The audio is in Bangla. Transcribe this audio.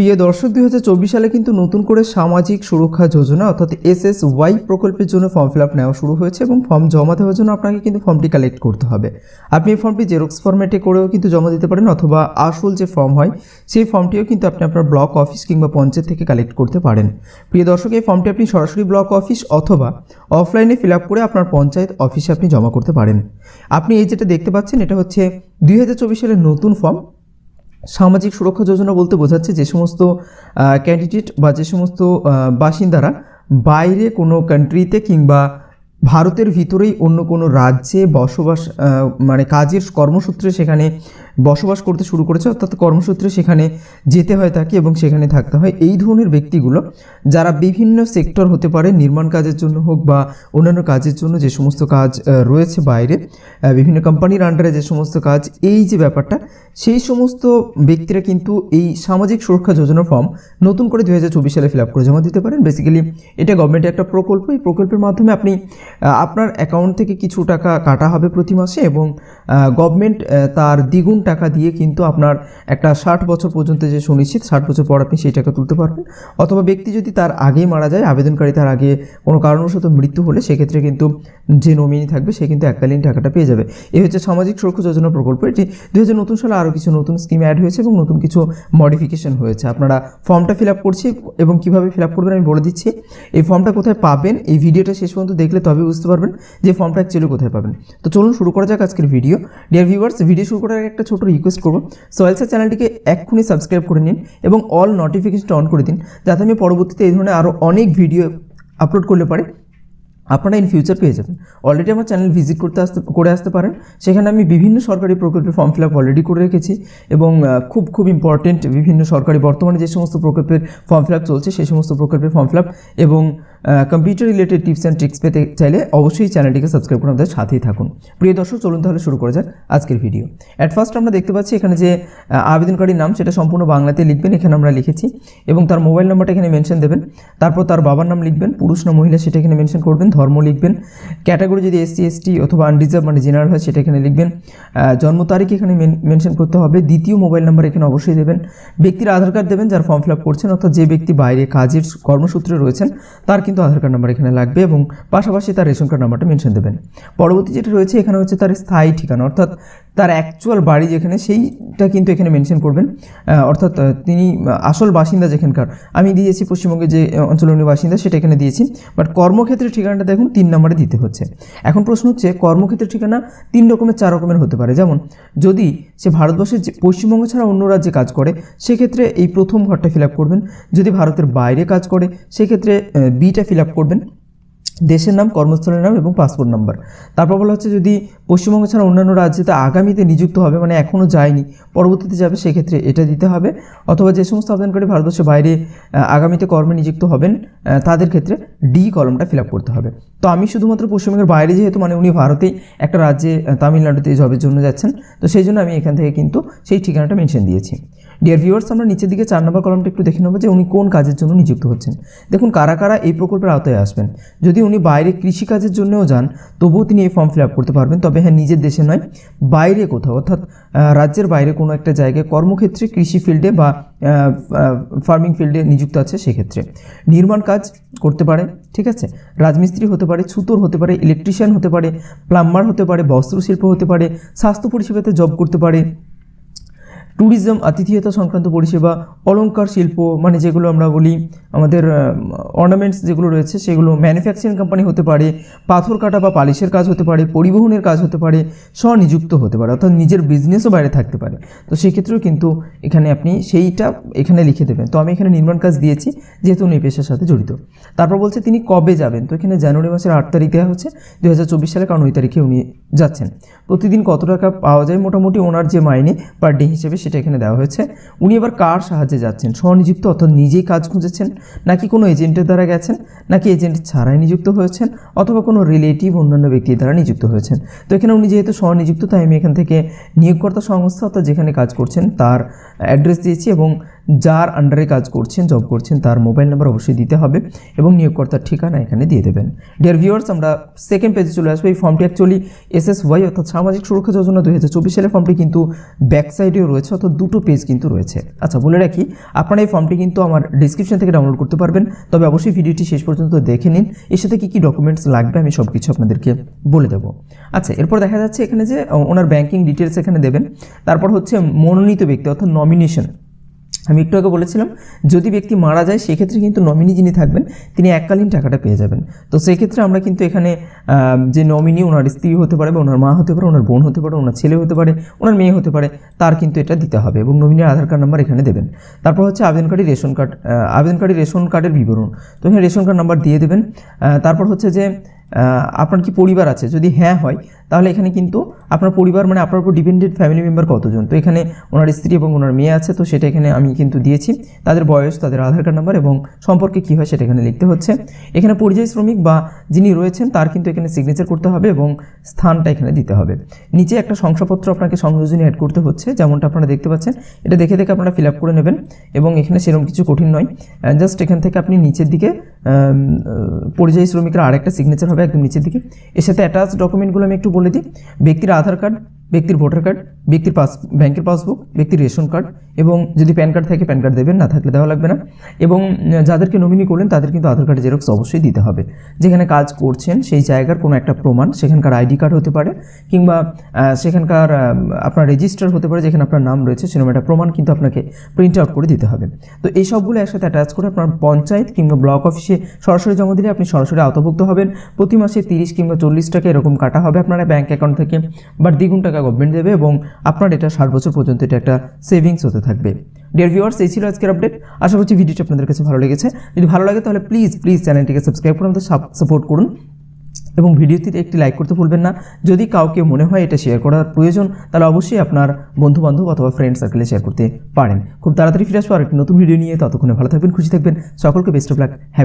প্রিয় দর্শক, দুই হাজার চব্বিশ সালে কিন্তু নতুন করে সামাজিক সুরক্ষা যোজনা অর্থাৎ এস এস ওয়াই প্রকল্পের জন্য ফর্ম ফিল আপ নেওয়া শুরু হয়েছে এবং ফর্ম জমা দেওয়ার জন্য আপনাকে কিন্তু ফর্মটি কালেক্ট করতে হবে। আপনি এই ফর্মটি জেরক্স ফর্মেটে করেও কিন্তু জমা দিতে পারেন অথবা আসল যে ফর্ম হয়, সেই ফর্মটিও কিন্তু আপনি আপনার ব্লক অফিস কিংবা পঞ্চায়েত থেকে কালেক্ট করতে পারেন। প্রিয় দর্শক, এই ফর্মটি আপনি সরাসরি ব্লক অফিস অথবা অফলাইনে ফিল আপ করে আপনার পঞ্চায়েত অফিসে আপনি জমা করতে পারেন। আপনি এই যেটা দেখতে পাচ্ছেন, এটা হচ্ছে দু হাজার চব্বিশ সালের নতুন ফর্ম। সামাজিক সুরক্ষা যোজনা বলতে বোঝাচ্ছে যে সমস্ত ক্যান্ডিডেট বা যে সমস্ত বাসিন্দারা বাইরে কোনো কান্ট্রিতে কিংবা ভারতের ভিতরেই অন্য কোনো রাজ্যে বসবাস মানে কাজের কর্মসূত্রে সেখানে বসবাস করতে শুরু করেছে, অর্থাৎ কর্মসূত্রে সেখানে যেতে হয় তাকে এবং সেখানে থাকতে হয়। এই ধরনের ব্যক্তিগুলো যারা বিভিন্ন সেক্টর হতে পারে, নির্মাণ কাজের জন্য হোক বা অন্যান্য কাজের জন্য যে সমস্ত কাজ রয়েছে বাইরে বিভিন্ন কোম্পানির আন্ডারে যে সমস্ত কাজ, এই যে ব্যাপারটা, সেই সমস্ত ব্যক্তিরা কিন্তু এই সামাজিক সুরক্ষা যোজনার ফর্ম নতুন করে দু হাজার চব্বিশ সালে ফিল আপ করে জমা দিতে পারেন। বেসিক্যালি এটা গভর্নমেন্টের একটা প্রকল্প। এই প্রকল্পের মাধ্যমে আপনি আপনার অ্যাকাউন্ট থেকে কিছু টাকা কাটা হবে প্রতি মাসে এবং গভর্নমেন্ট তার দ্বিগুণ টাকা দিয়ে কিন্তু আপনার একটা ষাট বছর পর্যন্ত যে সুনিশ্চিত ষাট বছর পর আপনি সেই টাকা তুলতে পারবেন। অথবা ব্যক্তি যদি তার আগেই মারা যায়, আবেদনকারী তার আগে কোনো কারণবশত মৃত্যু হলে সেক্ষেত্রে কিন্তু যে নমিনি থাকবে সে কিন্তু এককালীন টাকাটা পেয়ে যাবে। এই হচ্ছে সামাজিক সুরক্ষা যোজনা প্রকল্প। এটি দু হাজার নতুন সালে আরও কিছু নতুন স্কিম অ্যাড হয়েছে এবং নতুন কিছু মডিফিকেশন হয়েছে। আপনারা ফর্মটা ফিল আপ করছি এবং কীভাবে ফিল আপ করবেন আমি বলে দিচ্ছি। এই ফর্মটা কোথায় পাবেন, এই ভিডিওটা শেষ পর্যন্ত দেখলে তবে বুঝতে পারবেন যে ফর্মটা অ্যাকচুয়ালি কোথায় পাবেন। তো চলুন শুরু করা যাক আজকের ভিডিও ডিয়ার ভিউয়ার্স ভিডিও শুরু করার একটা রিকোয়েস্ট করব। সোয়েলসের চ্যানেলটিকে এক্ষুনি সাবস্ক্রাইব করে নিন এবং অল নোটিফিকেশনটা অন করে দিন, যাতে আমি পরবর্তীতে এই ধরনের আরও অনেক ভিডিও আপলোড করলে পারে। আপনারা ইন ফিউচার পেয়ে যাবেন। অলরেডি আমার চ্যানেল ভিজিট করতে আসতে, করে আসতে পারেন। সেখানে আমি বিভিন্ন সরকারি প্রকল্পের ফর্ম ফিল আপ অলরেডি করে রেখেছি এবং খুব খুব ইম্পর্টেন্ট বিভিন্ন সরকারি বর্তমানে যে সমস্ত প্রকল্পের ফর্ম ফিল আপ চলছে, সেই সমস্ত প্রকল্পের ফর্ম ফিল আপ এবং computer related tips and tricks পেতে চাইলে অবশ্যই চ্যানেলটিকে সাবস্ক্রাইব করে আমাদের সাথেই থাকুন। প্রিয় দর্শক, চলুন তাহলে শুরু করা যাক আজকের ভিডিও অ্যাট ফার্স্ট আমরা দেখতে পাচ্ছি এখানে যে আবেদনকারীর নাম, সেটা সম্পূর্ণ বাংলাতে লিখবেন, এখানে আমরা লিখেছি। এবং তার মোবাইল নাম্বারটা এখানে মেনশন দেবেন। তারপর তার বাবার নাম লিখবেন, পুরুষ না মহিলা সেটা এখানে মেনশন করবেন, ধর্ম লিখবেন। ক্যাটাগরি যদি এসসি এসটি অথবা আনরিজার্ভ মানে জেনারেল হয়, সেটা এখানে লিখবেন। জন্ম তারিখ এখানে মেনশন করতে হবে। দ্বিতীয় মোবাইল নাম্বার এখানে অবশ্যই দেবেন। ব্যক্তির আধার কার্ড দেবেন, যার ফর্ম ফিল আপ করছেন, অর্থাৎ যে ব্যক্তি বাইরে কাজের কর্মসূত্রে রয়েছেন, তার কিন্তু আধার কার্ড নাম্বার এখানে লাগবে এবং পাশাপাশি তার রেশন কার্ড নাম্বারটা মেনশন দেবেন। পরবর্তী যেটা রয়েছে, এখানে হচ্ছে তার স্থায়ী ঠিকানা, অর্থাৎ তার অ্যাকচুয়াল বাড়ি যেখানে সেইটা কিন্তু এখানে মেনশন করবেন। অর্থাৎ তিনি আসল বাসিন্দা যেখানকার। আমি দিয়েছি পশ্চিমবঙ্গের যে আহ, অঞ্চলের উনি বাসিন্দা সেটা এখানে দিয়েছি। বাট কর্মক্ষেত্রের ঠিকানাটা দেখুন তিন নম্বরে দিতে হচ্ছে। এখন প্রশ্ন হচ্ছে কর্মক্ষেত্রের ঠিকানা তিন রকমের চার রকমের হতে পারে। যেমন যদি সে ভারতবর্ষের যে পশ্চিমবঙ্গ ছাড়া অন্য রাজ্যে কাজ করে সেক্ষেত্রে এই প্রথম ঘরটা ফিল আপ করবেন। যদি ভারতের বাইরে কাজ করে সেক্ষেত্রে বিটা ফিল আপ করবেন। দেশের নাম, কর্মস্থলের নাম এবং পাসপোর্ট নাম্বার তারপর বলা হচ্ছে যদি পশ্চিমবঙ্গ ছাড়া অন্যান্য রাজ্যেতে আগামীতে নিযুক্ত হবে মানে এখনও যায়নি, পরবর্তীতে যাবে, সেক্ষেত্রে এটা দিতে হবে। অথবা যে সমস্ত আবেদনকারী ভারতবর্ষের বাইরে আগামীতে কর্মে নিযুক্ত হবেন তাদের ক্ষেত্রে ডি কলমটা ফিল আপ করতে হবে। তো আমি শুধুমাত্র পশ্চিমবঙ্গের বাইরে যেহেতু মানে উনি ভারতেই, একটা রাজ্যে তামিলনাড়ুতে জবের জন্য যাচ্ছেন। তো সেই জন্য আমি এখান থেকে কিন্তু সেই ঠিকানাটা মেনশন দিয়েছি। ডিয়ার ভিউয়ার্স আমরা নিচের দিকে চার নম্বর কলমটা একটু দেখে নেব যে উনি কোন কাজের জন্য নিযুক্ত হচ্ছেন। দেখুন, কারা কারা এই প্রকল্পের আওতায় আসবেন। যদি উনি বাইরে কৃষিকাজের জন্যও যান, তবুও তিনি এই ফর্ম ফিল আপ করতে পারবেন। তবে হ্যাঁ নিজের দেশে নয়, বাইরে কোথাও, অর্থাৎ রাজ্যের বাইরে কোনো একটা জায়গায় কর্মক্ষেত্রে কৃষি ফিল্ডে বা ফার্মিং ফিল্ডে নিযুক্ত আছে সেক্ষেত্রে। নির্মাণ কাজ করতে পারে, ঠিক আছে? রাজমিস্ত্রি হতে পারে, ছুতোর হতে পারে ইলেকট্রিশিয়ান হতে পারে প্লাম্বার হতে পারে, বস্ত্রশিল্প হতে পারে, স্বাস্থ্য পরিষেবাতে জব করতে পারে ট্যুরিজম, আতিথেয়তা সংক্রান্ত পরিষেবা অলঙ্কার শিল্প মানে যেগুলো আমরা বলি, আমাদের অর্নামেন্টস যেগুলো রয়েছে, সেগুলো ম্যানুফ্যাকচারিং কোম্পানি হতে পারে, পাথর কাটা বা পালিশের কাজ হতে পারে, পরিবহনের কাজ হতে পারে, স্বনিযুক্ত হতে পারে, অর্থাৎ নিজের বিজনেসও বাইরে থাকতে পারে। তো সেক্ষেত্রেও কিন্তু এখানে আপনি সেইটা এখানে লিখে দেবেন। তো আমি এখানে নির্মাণ কাজ দিয়েছি, যেহেতু উনি পেশার সাথে জড়িত। তারপর বলছে, তিনি কবে যাবেন? তো এখানে জানুয়ারি মাসের আট তারিখ দেওয়া হচ্ছে দু হাজার চব্বিশ সালে, কারণ ওই তারিখে উনি যাচ্ছেন। প্রতিদিন কত টাকা পাওয়া যায়? মোটামুটি ওনার যে মাইনে পার ডে হিসেবে সেটা এখানে দেওয়া হয়েছে। উনি আবার কার সাহায্যে যাচ্ছেন? স্বনিযুক্ত অর্থাৎ নিজেই কাজ খুঁজেছেন? নাকি কোনো এজেন্টের দ্বারা গেছেন? নাকি এজেন্ট ছাড়াই নিযুক্ত হয়েছেন? অথবা কোনো রিলেটিভ অন্যান্য ব্যক্তির দ্বারা নিযুক্ত হয়েছেন? তো এখানে উনি যেহেতু স্বনিযুক্ত, তাই আমি এখান থেকে নিয়োগকর্তা সংস্থা অর্থাৎ যেখানে কাজ করছেন, তার অ্যাড্রেস দিয়েছি এবং যার আন্ডারে কাজ করছেন জব করছেন, তার মোবাইল নাম্বার অবশ্যই দিতে হবে এবং নিয়োগকর্তার ঠিকানা এখানে দিয়ে দেবেন। ডিয়ার ভিউয়ার্স আমরা সেকেন্ড পেজে চলে আসব। এই ফর্মটি অ্যাকচুয়ালি এসএসওয়াই অর্থাৎ সামাজিক সুরক্ষা যোজনা দুই হাজার চব্বিশ সালের ফর্মটি কিন্তু ব্যাক সাইডেও রয়েছে, অর্থাৎ দুটো পেজ কিন্তু রয়েছে। আচ্ছা বলে রাখি, আপনারা এই ফর্মটি কিন্তু আমার ডিসক্রিপশন থেকে ডাউনলোড করতে পারবেন, তবে অবশ্যই ভিডিওটি শেষ পর্যন্ত দেখে নিন। এর সাথে কী কী ডকুমেন্টস লাগবে আমি সব কিছু আপনাদেরকে বলে দেবো। আচ্ছা এরপর দেখা যাচ্ছে এখানে যে ওনার ব্যাংকিং ডিটেলস এখানে দেবেন। তারপর হচ্ছে মনোনীত ব্যক্তি, অর্থাৎ নমিনেশন আমি একটু আগে বলেছিলাম, যদি ব্যক্তি মারা যায়, সেক্ষেত্রে কিন্তু নমিনি যিনি থাকবেন, তিনি এককালীন টাকাটা পেয়ে যাবেন। তো সেই ক্ষেত্রে আমরা কিন্তু এখানে যে নমিনি ওনার স্ত্রী হতে পারে বা ওনার মা হতে পারে, ওনার বোন হতে পারে, ওনার ছেলে হতে পারে, ওনার মেয়ে হতে পারে, তার কিন্তু এটা দিতে হবে এবং নমিনির আধার কার্ড নাম্বার এখানে দেবেন। তারপর হচ্ছে আবেদনকারী রেশন কার্ড আবেদনকারী রেশন কার্ডের বিবরণ। তো এখানে রেশন কার্ড নাম্বার দিয়ে দেবেন। তারপর হচ্ছে যে আপনার কি পরিবার আছে? যদি হ্যাঁ হয় তাহলে এখানে কিন্তু আপনার পরিবার মানে আপনার উপর ডিপেন্ডেন্ট ফ্যামিলি মেম্বার কতজন? তো এখানে ওনার স্ত্রী এবং ওনার মেয়ে আছে, তো সেটা এখানে আমি কিন্তু দিয়েছি। তাদের বয়স, তাদের আধার কার্ড নাম্বার এবং সম্পর্কে কী হয় সেটা এখানে লিখতে হচ্ছে। এখানে পরিযায়ী শ্রমিক বা যিনি রয়েছেন, তার কিন্তু এখানে সিগনেচার করতে হবে এবং স্থানটা এখানে দিতে হবে। নিচে একটা শংসাপত্র আপনাকে সংযোজনী অ্যাড করতে হচ্ছে, যেমনটা আপনারা দেখতে পাচ্ছেন। এটা দেখে দেখে আপনারা ফিল আপ করে নেবেন এবং এখানে সেরকম কিছু কঠিন নয়। জাস্ট এখান থেকে আপনি নিচের দিকে পরিযায়ী শ্রমিকরা আরেকটা সিগনেচার হবে একদম নিচের দিকে। এর সাথে অ্যাটাচ ডকুমেন্টগুলো আমি একটু বলে দিই। ব্যক্তির আধার কার্ড ব্যক্তির ভোটার কার্ড, ব্যক্তির পাস, ব্যাংকের পাসবুক, ব্যক্তির রেশন কার্ড এবং যদি প্যান কার্ড থাকে, প্যান কার্ড দেবেন, না থাকলে দেওয়া লাগবে না। এবং যাদেরকে নমিনি করলেন, তাদের কিন্তু আধার কার্ডের জেরক্স অবশ্যই দিতে হবে। যেখানে কাজ করছেন, সেই জায়গার কোনো একটা প্রমাণ, সেখানকার আইডি কার্ড হতে পারে কিংবা সেখানকার আপনার রেজিস্টার হতে পারে, যেখানে আপনার নাম রয়েছে, সেরকম একটা প্রমাণ কিন্তু আপনাকে প্রিন্ট আউট করে দিতে হবে। তো এই সবগুলো একসাথে অ্যাটাচ করে আপনার পঞ্চায়েত কিংবা ব্লক অফিসে সরাসরি জমা দিলে আপনি সরাসরি আওতাভুক্ত হবেন। প্রতি মাসে তিরিশ কিংবা চল্লিশ টাকা এরকম কাটা হবে আপনার ব্যাঙ্ক অ্যাকাউন্ট থেকে। বা দ্বিগুণ টাকা গভর্নমেন্ট দেবে এবং আপনার এটা ষাট বছর পর্যন্ত এটা একটা সেভিংস হতে থাকবে। ডিয়ার ভিউয়ার্স এই ছিল আজকের আপডেট আশা করছি ভিডিওটি আপনাদের কাছে ভালো লেগেছে। যদি ভালো লাগে তাহলে প্লিজ প্লিজ চ্যানেলটিকে সাবস্ক্রাইব করুন আমাদের সাপোর্ট করুন এবং ভিডিওটিতে একটি লাইক করতে ভুলবেন না। যদি কাউকে মনে হয় এটা শেয়ার করার প্রয়োজন, তাহলে অবশ্যই আপনার বন্ধু বান্ধব অথবা ফ্রেন্ড সার্কেলে শেয়ার করতে পারেন। খুব তাড়াতাড়ি ফিরে আসব আর একটি নতুন ভিডিও নিয়ে। ততক্ষণে ভালো থাকবেন, খুশি থাকবেন। সকলকে বেস্ট অফ লাক হ্যাপি